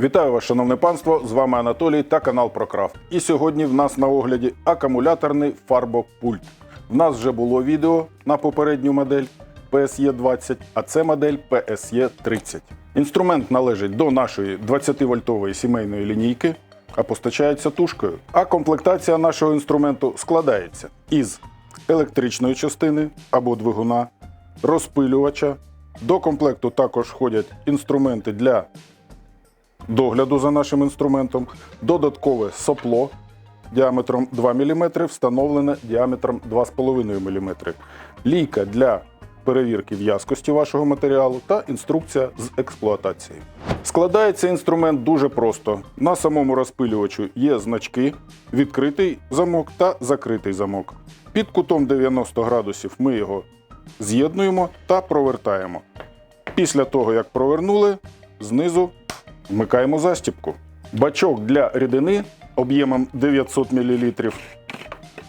Вітаю вас, шановне панство! З вами Анатолій та канал ProCraft. І сьогодні в нас на огляді акумуляторний фарбопульт. В нас вже було відео на попередню модель PSE 20, а це модель PSE 30. Інструмент належить до нашої 20-вольтової сімейної лінійки, а постачається тушкою. А комплектація нашого інструменту складається із електричної частини або двигуна, розпилювача. До комплекту також входять інструменти для догляду за нашим інструментом, додаткове сопло діаметром 2 мм, встановлене діаметром 2,5 мм, лійка для перевірки в'язкості вашого матеріалу та інструкція з експлуатації. Складається інструмент дуже просто. На самому розпилювачу є значки, відкритий замок та закритий замок. Під кутом 90 градусів ми його з'єднуємо та провертаємо. Після того, як провернули, знизу вмикаємо застіпку. Бачок для рідини об'ємом 900 мл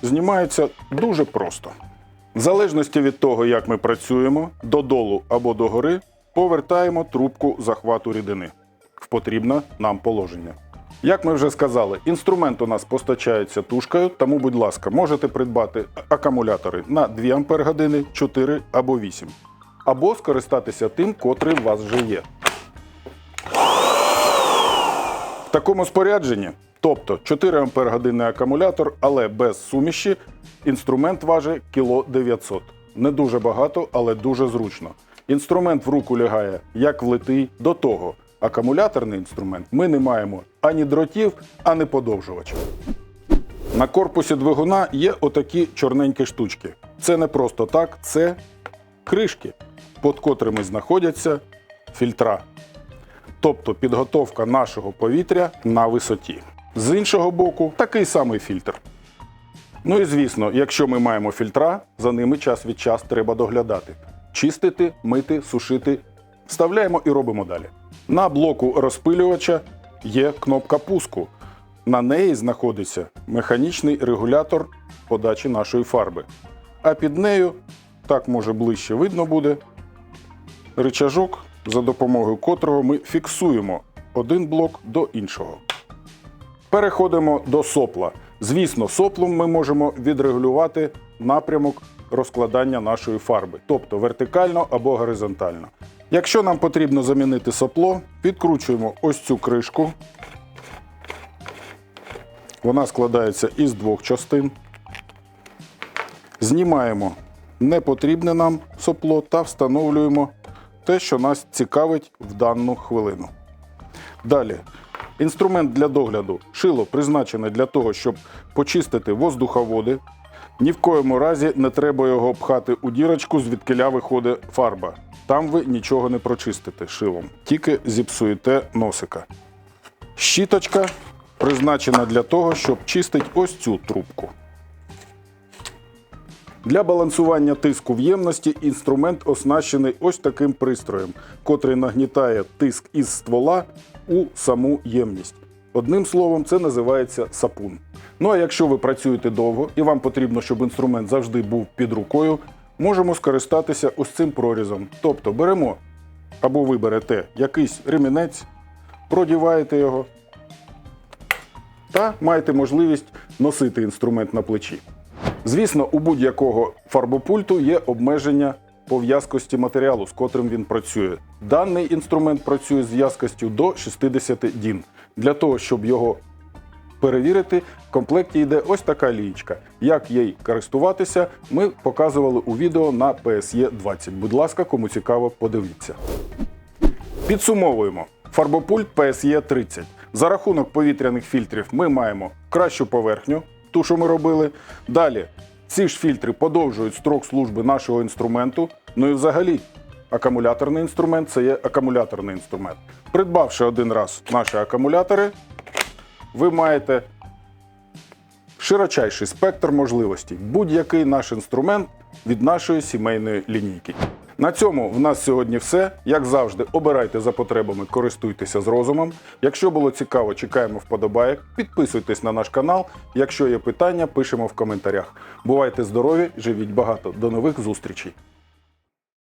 знімається дуже просто. В залежності від того, як ми працюємо, додолу або догори повертаємо трубку захвату рідини в потрібне нам положення. Як ми вже сказали, інструмент у нас постачається тушкою, тому, будь ласка, можете придбати акумулятори на 2 Ах, 4 або 8, або скористатися тим, котрий у вас вже є. Такому спорядженні, тобто 4 Ампер годинний акумулятор, але без суміші, інструмент важить кіло 900. Не дуже багато, але дуже зручно. Інструмент в руку лягає як влитий. До того, акумуляторний інструмент ми не маємо ані дротів, ані подовжувачів. На корпусі двигуна є отакі чорненькі штучки. Це не просто так, це кришки, під котрими знаходяться фільтра тобто підготовка нашого повітря на висоті. З іншого боку, такий самий фільтр. Ну і звісно, якщо ми маємо фільтра, за ними час від часу треба доглядати. Чистити, мити, сушити. Вставляємо і робимо далі. На блоку розпилювача є кнопка пуску. На неї знаходиться механічний регулятор подачі нашої фарби. А під нею, так може ближче видно буде, рычажок, за допомогою котрого ми фіксуємо один блок до іншого. Переходимо до сопла. Звісно, соплом ми можемо відрегулювати напрямок розкладання нашої фарби, тобто вертикально або горизонтально. Якщо нам потрібно замінити сопло, підкручуємо ось цю кришку. Вона складається із двох частин. Знімаємо непотрібне нам сопло та встановлюємо те, що нас цікавить в дану хвилину. Далі. Інструмент для догляду. Шило призначене для того, щоб почистити воздуховоди. Ні в коєму разі не треба його пхати у дірочку, звідкиля виходить фарба. Там ви нічого не прочистите шилом, тільки зіпсуєте носика. Щіточка призначена для того, щоб чистити ось цю трубку. Для балансування тиску в ємності інструмент оснащений ось таким пристроєм, котрий нагнітає тиск із ствола у саму ємність. Одним словом, це називається сапун. Ну а якщо ви працюєте довго і вам потрібно, щоб інструмент завжди був під рукою, можемо скористатися ось цим прорізом. Тобто беремо або ви берете якийсь ремінець, продіваєте його та маєте можливість носити інструмент на плечі. Звісно, у будь-якого фарбопульту є обмеження по в'язкості матеріалу, з котрим він працює. Даний інструмент працює з в'язкостю до 60 дін. Для того, щоб його перевірити, в комплекті йде ось така лієчка. Як їй користуватися, ми показували у відео на PSE 20. Будь ласка, кому цікаво, подивіться. Підсумовуємо. Фарбопульт PSE 30. За рахунок повітряних фільтрів ми маємо кращу поверхню, ту, що ми робили. Далі ці ж фільтри подовжують строк служби нашого інструменту. Ну і взагалі, акумуляторний інструмент це є акумуляторний інструмент. Придбавши один раз наші акумулятори, ви маєте широчайший спектр можливостей. Будь-який наш інструмент від нашої сімейної лінійки. На цьому в нас сьогодні все. Як завжди, обирайте за потребами, користуйтеся з розумом. Якщо було цікаво, чекаємо вподобайок. Підписуйтесь на наш канал. Якщо є питання, пишемо в коментарях. Бувайте здорові, живіть багато. До нових зустрічей!